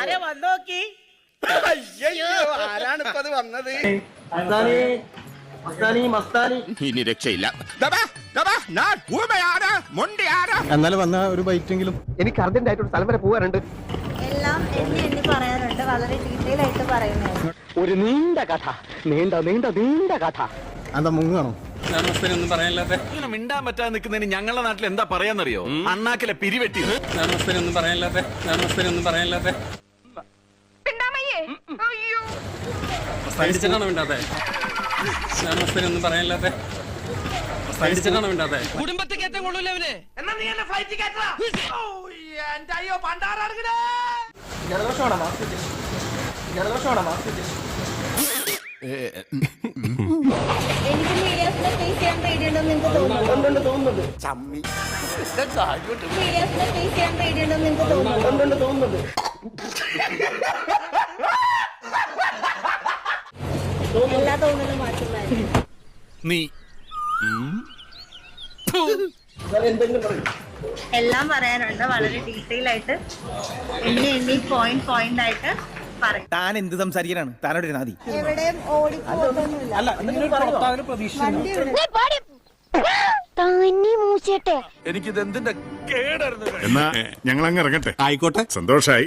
ആരെ വന്നോക്കി? ആരാണ് അത് വന്നത്? ഇനി രക്ഷയില്ല. എന്നാലും വന്ന ഒരു ബൈറ്റെങ്കിലും. എനിക്ക് അർജന്റ് ആയിട്ട് ഒരു സ്ഥലം വരെ പോകാറുണ്ട് എല്ലാം എണ്ണി എണ്ണി പറയാറുണ്ട് വളരെ ഡീറ്റെയിൽ ആയിട്ട് പറയുന്നതായിരുന്നു ഒരു നീണ്ട കഥ നീണ്ട നീണ്ട നീണ്ട കഥ. എന്താ മുങ്ങാണോ മിണ്ടാൻ പറ്റാതെ നിൽക്കുന്നതിന് ഞങ്ങളുടെ നാട്ടിൽ എന്താ പറയാന്നറിയോ? അണ്ണാക്കിലെ പിരിവെട്ടി. ഒന്നും പറയാനില്ലാത്ത. ഒന്നും പറയാനില്ലാത്ത. പഠിച്ചിട്ടാണോ മിണ്ടാത്തെ? ഒന്നും പറയാനില്ലാത്ത. പഠിച്ചിട്ടാണോ മിണ്ടാത്തെ? ജലദോഷമാണോ മാസ്ക് ഇട്ട്? ജലദോഷമാണോ മാസ്ക് ഇട്ട്? എനിക്ക് മീഡിയാസിനെ ഫേസ് ചെയ്യാൻ പേടിയുണ്ടെന്ന് ഉണ്ടുണ്ട് തോന്നുന്നുണ്ട് മീഡിയാസിനെ ഫേസ് ചെയ്യാൻ പേടിയുണ്ടെന്ന് ഉണ്ടുണ്ട് തോന്നുന്നുണ്ട് എല്ലാ തോന്നലും മാറ്റുന്നതായിരിക്കും. നീ. എല്ലാം പറയാനുണ്ട്. വളരെ ഡീറ്റെയിൽ ആയിട്ട്. എണ്ണി എണ്ണി പോയിന്റ് പോയിന്റ് ആയിട്ട് താൻ എന്ത് സംസാരിക്കാനാണ്? താനോട് നാദി എവിടെയും എന്തിന്റെ എന്നാ ഞങ്ങൾ അങ്ങ് ഇറങ്ങട്ടെ. ആയിക്കോട്ടെ. സന്തോഷായി.